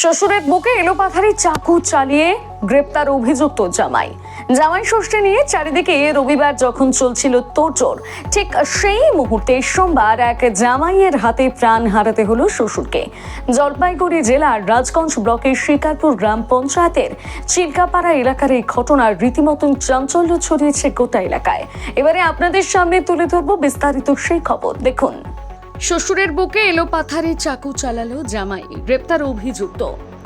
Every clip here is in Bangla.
শ্বশুরের বুকে এলোপাথারি চাকু চালিয়ে গ্রেপ্তার অভিযুক্ত জামাই। জামাই ষষ্ঠী নিয়ে চারিদিকে রবিবার যখন চলছিল তোড়জোড়, ঠিক সেই মুহূর্তে সোমবার এক জামাইয়ের হাতে প্রাণ হারাতে হলো শ্বশুরকে। জলপাইগুড়ি জেলার রাজগঞ্জ ব্লকের শিকারপুর গ্রাম পঞ্চায়েতের চিল্কাপাড়া এলাকার এই ঘটনার রীতিমতন চাঞ্চল্য ছড়িয়েছে গোটা এলাকায়। এবারে আপনাদের সামনে তুলে ধরবো বিস্তারিত সেই খবর। দেখুন। শ্বশুরের বুকে এলো পাথারে চাকু চালালো জামাই গ্রেপ্তার অভিযুক্ত।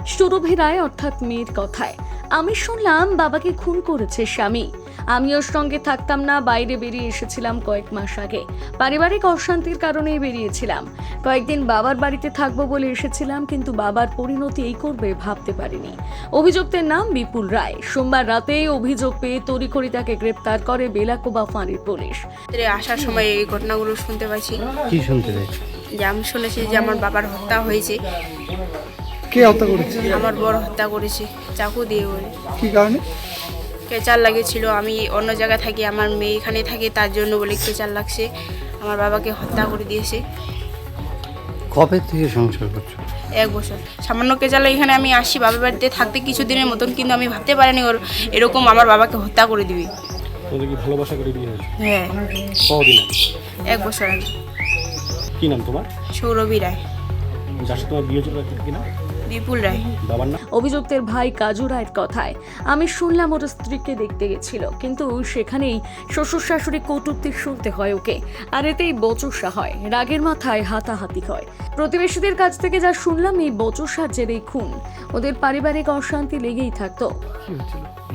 সুরভি রায় অর্থাৎ মেয়ের কথায়। আমি শুনলাম বাবাকে খুন করেছে স্বামী। আমি ওর সঙ্গে থাকতাম না বাইরে বেরিয়ে এসেছিলাম কয়েক মাস আগে। পারিবারিক অশান্তির কারণেই বেরিয়েছিলাম। কয়েকদিন বাবার বাড়িতে থাকব বলে এসেছিলাম কিন্তু বাবার পরিণতি এই করবে ভাবতে পারিনি। অভিযুক্তের নাম বিপুল রায়। সোমবার রাতেই অভিযোগ পেয়ে তড়িঘড়ি তাকে গ্রেপ্তার করে বেলাকোবা ফাঁড়ির পুলিশ। আসার সময় এই ঘটনাগুলো শুনতে পাচ্ছি কি শুনতে যে আমি শুনেছি যে আমার বাবার হত্যা হয়েছে। কে হত্যা করেছে? আমার বড় হত্যা করেছে চাকু দিয়ে করে কি কারণে? কেচার লাগেছিল আমি অন্য জায়গায় থাকি আমার মেয়ে এখানে থাকে তার জন্য বলে কেচার লাগছে। আমার বাবাকে হত্যা করে দিয়েছে। কবে থেকে সংসার করছ? এক বছর। সামান্য কেচালে এখানে আমি আসি বাবার বাড়িতে থাকতে কিছুদিনের মতন কিন্তু আমি ভাবতে পারিনি ওর এরকম আমার বাবাকে হত্যা করে দিবে। তোমাদের কি ভালোবাসা করে বিয়ে হয়েছে? হ্যাঁ। কদিন এক বছর আগে। কি নাম তোমার? সৌরভী রায়। যার সাথে তোমার বিয়ে ছিল কি নাম? বিপুল রায়। বাবার নাম? অভিযুক্তের ভাই কাজু রায়ের কথায়। আমি শুনলাম ওর স্ত্রীকে দেখতে গেছিল কিন্তু সেখানেই শ্বশুর শাশুড়ি কটূক্তি শুনতে হয় ওকে আর এতেই বচসা হয় রাগের মাথায় হাতাহাতি হয়। প্রতিবেশীদের কাছ থেকে যা শুনলাম এই বচসার জেরেই খুন। ওদের পারিবারিক অশান্তি লেগেই থাকতো।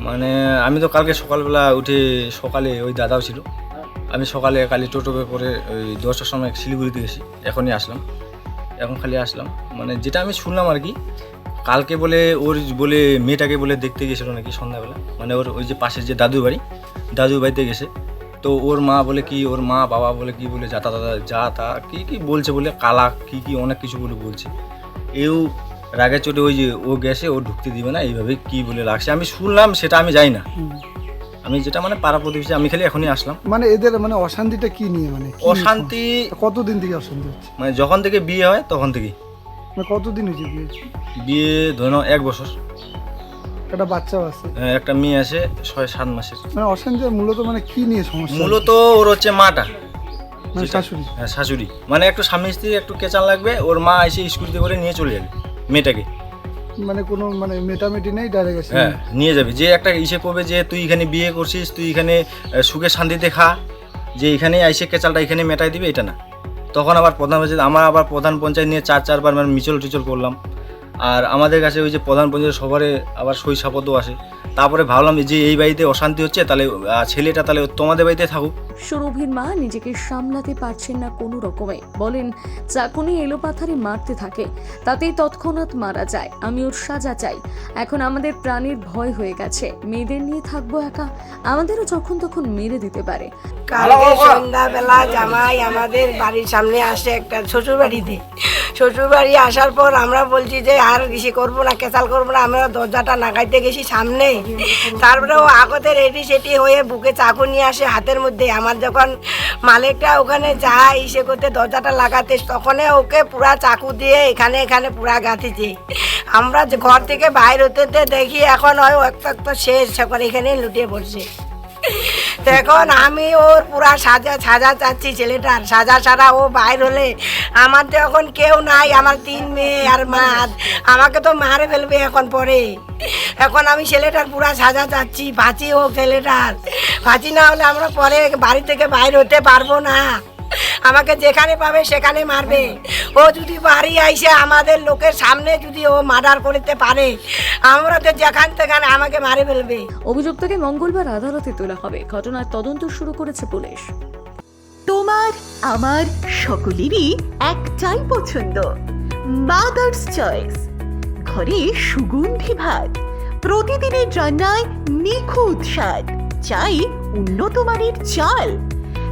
মানে আমি তো কালকে সকালবেলা উঠে সকালে ওই দাদাও ছিল। আমি সকালে কালি টোটোতে করে ওই দশটার সময় শিলিগুড়িতে গেছি এখনই আসলাম। এখন খালি আসলাম। মানে যেটা আমি শুনলাম আর কি, কালকে বলে ওর বলে মেয়েটাকে বলে দেখতে গেছিল নাকি সন্ধ্যাবেলা। মানে ওর ওই যে পাশের যে দাদু বাড়ি দাদু বাড়িতে গেছে। তো ওর মা বলে কি, ওর মা বাবা বলে কি বলে, যা তা দাদা যা তা। কী কী বলছে বলে, কালা, কি কি অনেক কিছু বলে বলছে। এও রাগে চোটে ওই যে ও গেছে, ও ঢুকতে দিবে না, এইভাবে কি বলে লাগছে? আমি শুনলাম, সেটা আমি যাই না। আমি যেটা মানে পাড়া প্রতিবেশী আমি খালি এখনই আসলাম। মানে এদের মানে অশান্তিটা কি নিয়ে মানে কি অশান্তি? কতদিন থেকে অশান্তি হচ্ছে? মানে যখন থেকে বিয়ে হয় তখন থেকেই। মানে কতদিন হয়েছে বিয়ে? বিয়ে ধরে নাও এক বছর। একটা বাচ্চাও আছে। হ্যাঁ, একটা মেয়ে আছে ছয় সাত মাসের। মানে অশান্তি মূলত মানে কি নিয়ে সমস্যা? মূলত ওর হচ্ছে মাটা। মানে শাশুড়ি? হ্যাঁ শাশুড়ি। মানে একটু স্বামী স্ত্রী একটু কেচান লাগবে ওর মা এসে স্কুটিতে করে নিয়ে চলে যাবে মেয়েটাকে। মানে কোনো মানে মেটামেটি নেই ডাইরেক্ট গেছে হ্যাঁ নিয়ে যাবে। যে একটা ইসে করবে যে, তুই এখানে বিয়ে করছিস, তুই এখানে সুখে শান্তিতে খা। যে এখানে আইসে কেচালটা এখানে মেটাই দিবে, এটা না। তখন আবার প্রধান আমার আবার প্রধান পঞ্চায়েত নিয়ে চার, চারবার মানে মিচল টিচল করলাম। আর আমাদের কাছে ওই যে প্রধান পঞ্চায়েত সবারে আবার সই সাপদও আসে। তারপরে ভাবলাম যে এই বাড়িতে অশান্তি হচ্ছে তাহলে ছেলেটা তাহলে তোমাদের বাড়িতে থাকুক। সুরভির মা নিজেকে সামলাতে পারছেন না কোনো রকমে। বলেন চাকুনি এলোপাথারি মারতে থাকে তাতেই তৎক্ষণাৎ মারা যায়। আমি ওর সাজা চাই। এখন আমাদের প্রাণের ভয় হয়ে গেছে। মেয়েদের নিয়ে থাকব একা? আমাদেরও যখন তখন মেরে দিতে পারে। কালকে সন্ধ্যাবেলা জামাই আমাদের বাড়ির সামনে আসে একটা শ্বশুর বাড়িতে শ্বশুর বাড়ি আসার পর আমরা বলছি যে আর বেশি করব না কেসাল করব না, আমরা দরজাটা নাগাইতে গেছি সামনে। তারপরে ও আগতে রেডি সেটি হয়ে বুকে চাকু নিয়ে আসে হাতের মধ্যে। আমার যখন মালিকটা ওখানে যায়, সে করতে দরজাটা লাগাতে তখনই ওকে পুরা চাকু দিয়ে এখানে এখানে পুরা গাঁথিছে। আমরা ঘর থেকে বাইর হতে দেখি এখন হয় একটা শেষ এখন লুটিয়ে পড়ছে। এখন আমি ওর পুরা সাজা সাজা চাচ্ছি ছেলেটার। সাজা ছাড়া ও বাইর হলে আমার তো এখন কেউ নাই, আমার তিন মেয়ে আর মা। আমাকে তো মারে ফেলবে এখন পরে। এখন আমি ছেলেটার পুরা সাজা চাচ্ছি ফাঁচি হোক ছেলেটার। ফাঁচি না হলে আমরা পরে বাড়ি থেকে বাইর হতে পারব না। আমাকে যেখানে পাবে সেখানে মারবে। ও যদি বাড়ি আইসে আমাদের লোকের সামনে যদি ও মার্ডার করতে পারে আমরা তো যেখান সেখানে আমাকে মারে ফেলবে। অভিযুক্তকে মঙ্গলবার আদালতে তোলা হবে। ঘটনার তদন্ত শুরু করেছে পুলিশ। তোমার আমার সকলেরই একটাই পছন্দ। মাদার্স চয়েস ঘরে সুগন্ধি ভাত। প্রতিদিনের রান্নায় নিখুঁত স্বাদ। চাই উন্নত মানের চাল।